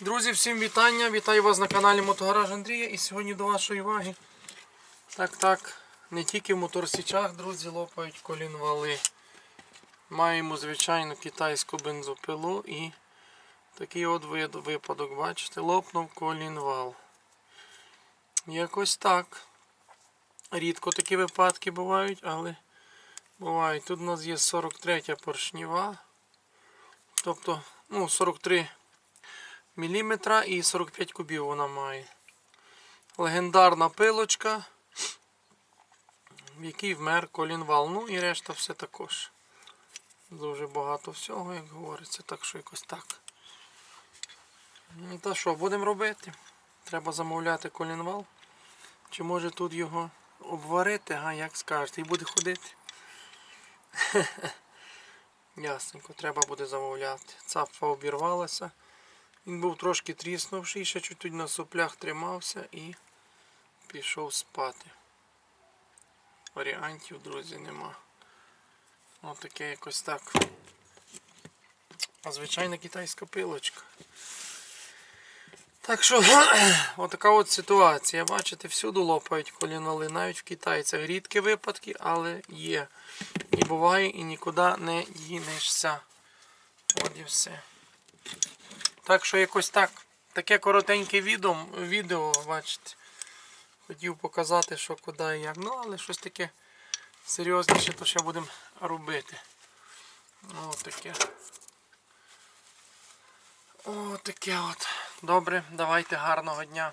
Друзі, всім вітання! Вітаю вас на каналі Мотогараж Андрія. І сьогодні до вашої уваги. Так, так, не тільки в моторсічах, друзі, лопають колінвали. Маємо, звичайно, китайську бензопилу і такий от випадок, бачите, лопнув колінвал. Якось так. Рідко такі випадки бувають, але бувають. Тут у нас є 43 поршніва. Тобто, ну, 43 міліметра і 45 кубів вона має. Легендарна пилочка, в якій вмер колінвал. Ну і решта все також. Дуже багато всього, як говориться, так що якось так. Ну та що, будемо робити? Треба замовляти колінвал. Чи може тут його обварити, а як скажете, і буде ходити. Ясненько, треба буде замовляти. Цапфа обірвалася. Він був трошки тріснувший, ще чуть-чуть на соплях тримався і пішов спати. Варіантів, друзі, нема. Ось таке якось так. А звичайна китайська пилочка. Так що, отака от ситуація. Бачите, всюди лопають коліноли, навіть в китайцях. Рідкі випадки, але є. І буває, і нікуди не дінешся. От і все. Так що якось так. Таке коротеньке відео, відео, бачите. Хотів показати, що куди і як. Ну, але щось таке серйозніше, то ще будемо робити. Ось таке. О, таке от. Добре, давайте гарного дня.